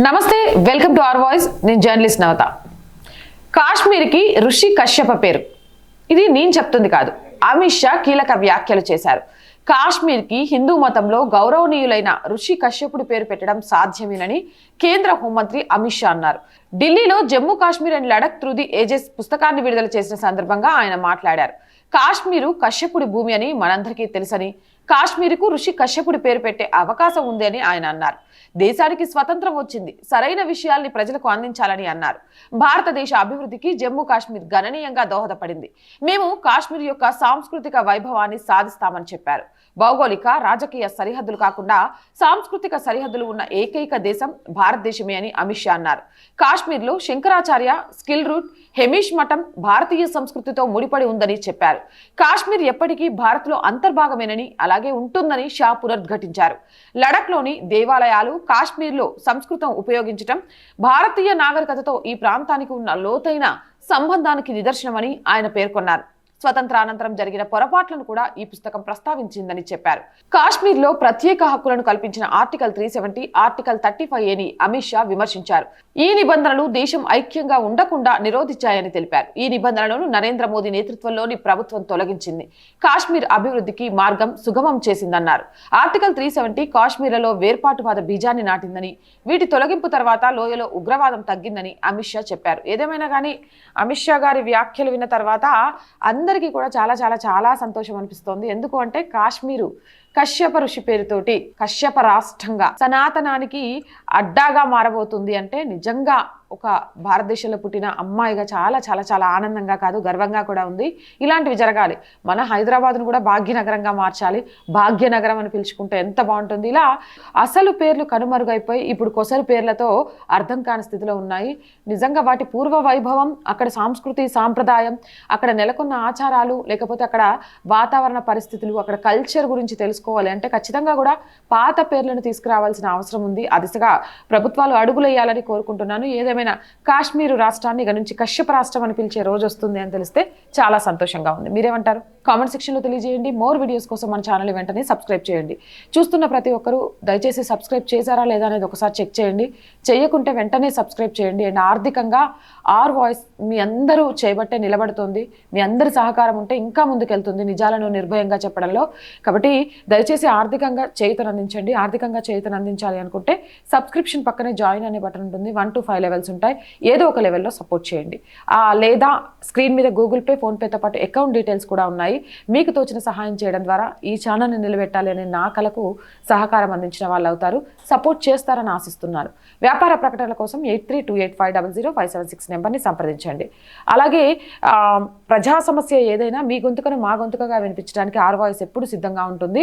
నమస్తే welcome to R voice. నేను journalist Navata. కాశ్మీర్కి ఋషి కశ్యప పేరు. ఇది నేను చెప్తుంది కాదు. అమిత్ షా కీలక వ్యాఖ్యలు చేశారు. కాశ్మీర్కి హిందూ మతంలో గౌరవనీయులైన ఋషి కశ్యపుడి పేరు పెట్టడం సాధ్యమేనని కేంద్ర హోంమంత్రి అమిత్ షా అన్నారు. ఢిల్లీలో Jammu Kashmir and Ladakh through the ages పుస్తకాన్ని విడుదల చేసిన సందర్భంగా ఆయన మాట్లాడారు. కాశ్మీరు కశ్యపుడి భూమి అని మనందరికీ తెలుసని కాశ్మీర్కు ఋషి కశ్యపుడి పేరు పెట్టే అవకాశం ఉంది అని ఆయన అన్నారు. దేశానికి స్వతంత్రం వచ్చింది. సరైన విషయాల్ని ప్రజలకు అందించాలని అన్నారు. భారతదేశ అభివృద్ధికి జమ్మూ కాశ్మీర్ గణనీయంగా దోహదపడింది. మేము కాశ్మీర్ యొక్క సాంస్కృతిక వైభవాన్ని సాధిస్తామని చెప్పారు. భౌగోళిక రాజకీయ సరిహద్దులు కాకుండా సాంస్కృతిక సరిహద్దులు ఉన్న ఏకైక దేశం భారతదేశమే అని అమిత్ షా అన్నారు. కాశ్మీర్లో శంకరాచార్య స్కిల్ రూట్ హెమీష్ మఠం భారతీయ సంస్కృతితో ముడిపడి ఉందని చెప్పారు. కాశ్మీర్ ఎప్పటికీ భారత్లో అంతర్భాగమేనని అలాగే ఉంటుందని షా పునరుద్ఘటించారు. లడఖ్లోని దేవాలయాలు కాశ్మీర్లో సంస్కృతం ఉపయోగించడం భారతీయ నాగరికతతో ఈ ప్రాంతానికి ఉన్న లోతైన సంబంధానికి నిదర్శనమని ఆయన పేర్కొన్నారు. స్వతంత్రానంతరం జరిగిన పొరపాట్లను కూడా ఈ పుస్తకం ప్రస్తావించిందని చెప్పారు. కాశ్మీర్లో ప్రత్యేక హక్కులను కల్పించిన article three seventy article thirty five ఏని అమిత్ షా విమర్శించారు. ఈ నిబంధనలు దేశం ఐక్యంగా ఉండకుండా నిరోధించాయని తెలిపారు. ఈ నిబంధనలను నరేంద్ర మోదీ నేతృత్వంలోని ప్రభుత్వం తొలగించింది. కాశ్మీర్ అభివృద్ధికి మార్గం సుగమం చేసిందన్నారు. ఆర్టికల్ త్రీ సెవెంటీ కాశ్మీర్లలో వేర్పాటువాద బీజాన్ని నాటిందని వీటి తొలగింపు తర్వాత లోయలో ఉగ్రవాదం తగ్గిందని అమిత్ షా చెప్పారు. ఏదేమైనా కానీ అమిత్ షా గారి వ్యాఖ్యలు విన్న తర్వాత అందరికీ కూడా చాలా చాలా చాలా సంతోషం అనిపిస్తోంది. ఎందుకు అంటే కాశ్మీరు కశ్యప ఋషి పేరుతోటి కశ్యప రాష్ట్రంగా సనాతనానికి అడ్డాగా మారబోతుంది అంటే నిజంగా ఒక భారతదేశంలో పుట్టిన అమ్మాయిగా చాలా చాలా చాలా ఆనందంగా కాదు గర్వంగా కూడా ఉంది. ఇలాంటివి జరగాలి. మన హైదరాబాద్ను కూడా భాగ్యనగరంగా మార్చాలి. భాగ్యనగరం అని పిలుచుకుంటే ఎంత బాగుంటుంది. ఇలా అసలు పేర్లు కనుమరుగైపోయి ఇప్పుడు కొసరు పేర్లతో అర్థం కాని స్థితిలో ఉన్నాయి. నిజంగా వాటి పూర్వ వైభవం అక్కడ సంస్కృతి సాంప్రదాయం అక్కడ నెలకొన్న ఆచారాలు లేకపోతే అక్కడ వాతావరణ పరిస్థితులు అక్కడ కల్చర్ గురించి తెలుసు చేసుకోవాలి. అంటే ఖచ్చితంగా కూడా పాత పేర్లను తీసుకురావాల్సిన అవసరం ఉంది. ఆ దిశగా ప్రభుత్వాలు అడుగులేయాలని కోరుకుంటున్నాను. ఏదేమైనా కాశ్మీరు రాష్ట్రాన్ని ఇక నుంచి కశ్యప రాష్ట్రం అని పిలిచే రోజు వస్తుంది అని తెలిస్తే చాలా సంతోషంగా ఉంది. మీరేమంటారు? కామెంట్ సెక్షన్లో తెలియజేయండి. మోర్ వీడియోస్ కోసం మన ఛానల్ వెంటనే సబ్స్క్రైబ్ చేయండి. చూస్తున్న ప్రతి ఒక్కరూ దయచేసి సబ్స్క్రైబ్ చేశారా లేదా అనేది ఒకసారి చెక్ చేయండి. చేయకుంటే వెంటనే సబ్స్క్రైబ్ చేయండి. అండ్ ఆర్థికంగా ఆర్ వాయిస్ మీ అందరూ చేయబట్టే నిలబడుతుంది. మీ అందరి సహకారం ఉంటే ఇంకా ముందుకెళ్తుంది నిజాలను నిర్భయంగా చెప్పడంలో. కాబట్టి దయచేసి ఆర్థికంగా చేయుతను అందించండి. ఆర్థికంగా చేయుతను అందించాలి అనుకుంటే సబ్స్క్రిప్షన్ పక్కనే జాయిన్ అనే బటన్ ఉంటుంది. వన్ టు ఫైవ్ లెవెల్స్ ఉంటాయి. ఏదో ఒక లెవెల్లో సపోర్ట్ చేయండి. లేదా స్క్రీన్ మీద గూగుల్ పే ఫోన్పేతో పాటు అకౌంట్ డీటెయిల్స్ కూడా ఉన్నాయి. మీకు తోచిన సహాయం చేయడం ద్వారా ఈ ఛానల్ని నిలబెట్టాలి అనే నా కలకు సహకారం అందించిన వాళ్ళు అవుతారు. సపోర్ట్ చేస్తారని ఆశిస్తున్నాను వ్యాపార ప్రకటనల కోసం eight three two eight five double zero five seven six నెంబర్ని సంప్రదించండి. అలాగే ప్రజా సమస్య ఏదైనా మీ గొంతుకను మా గొంతుకగా వినిపించడానికి ఆర్ వాయిస్ ఎప్పుడు సిద్ధంగా ఉంటుంది.